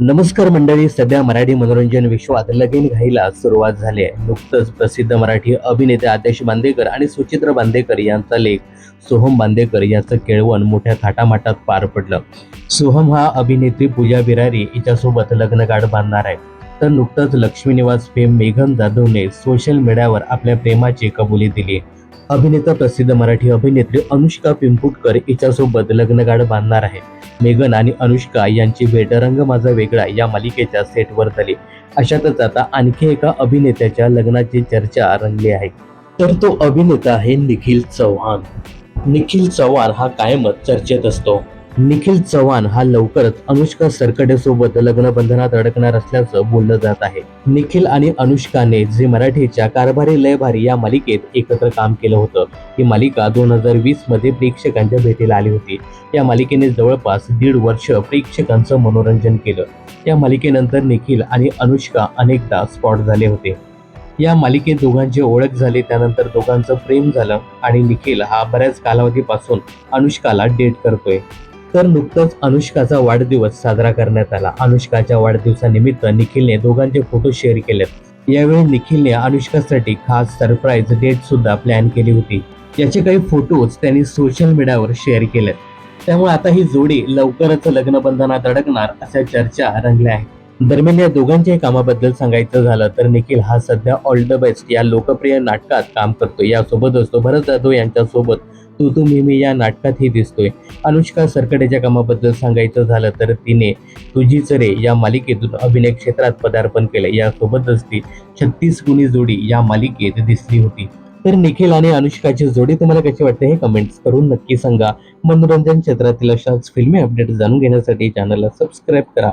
नमस्कार मंडळी सध्या मराठी मनोरंजन विश्वात लगीन घाईला सुरुवात झाली आहे. नुकतंच प्रसिद्ध मराठी अभिनेते आदेश बांदेकर आणि सुचित्र बांदेकर यांचा लेख सोहम बांदेकर याचं केळवण मोठ्या थाटामाटात पार पडलं. सोहम हा अभिनेत्री पूजा बिरारी हिच्यासोबत लग्नगाठ बांधणार आहे. तर नुकतंच लक्ष्मी निवास फेम मेघन जाधवने सोशल मीडियावर आपल्या प्रेमाची कबुली दिली. अभिनेता प्रसिद्ध मराठी अभिनेत्री अनुष्का पिंपुटकर हिच्यासोबत लग्नगाड बांधणार आहे. मेघन आणि अनुष्का यांची भेट रंग माझा वेगळा या मालिकेच्या सेटवर झाली. अशातच आता आणखी एका अभिनेत्याच्या लग्नाची चर्चा रंगली आहे. तर तो अभिनेता आहे निखिल चव्हाण. निखिल चव्हाण हा कायमच चर्चेत असतो. निखिल चव्हाण हा लवकरच अनुष्का सरकडे सोबत अडकणार असल्याचं बोललं जात आहे. निखिल आणि अनुष्काने जे मराठीच्या कारभारी लयभारी या मालिकेत एकत्र काम केलं होतं. ही मालिका दोन हजार वीसमध्ये प्रेक्षकांच्या भेटीला आली होती. या मालिकेने जवळपास दीड वर्ष प्रेक्षकांचं मनोरंजन केलं. या मालिकेनंतर निखिल आणि अनुष्का अनेकदा स्पॉट झाले होते. या मालिकेत दोघांची ओळख झाली त्यानंतर दोघांचं प्रेम झालं आणि निखिल हा बऱ्याच कालावधीपासून अनुष्काला डेट करतोय. तर नुकतंच अनुष्काचा वाढदिवस साजरा करण्यात आला. अनुष्काच्या वाढदिवसानिमित्त निखिलने दोघांचे फोटो शेअर केलेत. यावेळी निखिलने अनुष्कासाठी खास सरप्राईज डेट सुद्धा प्लॅन केली होती. याचे काही फोटोज त्यांनी सोशल मीडियावर शेअर केलेत. त्यामुळे आता ही जोडी लवकरच लग्नबंधनात अडकणार अशा चर्चा रंगल्या आहेत. दरम्यान या दोघांच्या कामाबद्दल सांगायचं झालं तर निखिल हा सध्या ऑल द बेस्ट या लोकप्रिय नाटकात काम करतो यासोबतच तो भरत जाधव यांच्यासोबत तू तू मी मी या नाटकातही दिसतोय. अनुष्का सरकडेच्या कामाबद्दल सांगायचं झालं तर तिने तुझीच रे या मालिकेतून अभिनय क्षेत्रात पदार्पण केलं. यासोबतच ती छत्तीस गुणी जोडी या मालिकेत दिसली होती. तर निखिल आणि अनुष्काची जोडी तुम्हाला कशी वाटते हे कमेंट्स करून नक्की सांगा. मनोरंजन क्षेत्रातील अशाच फिल्मी अपडेट जाणून घेण्यासाठी चॅनलला सबस्क्राईब करा.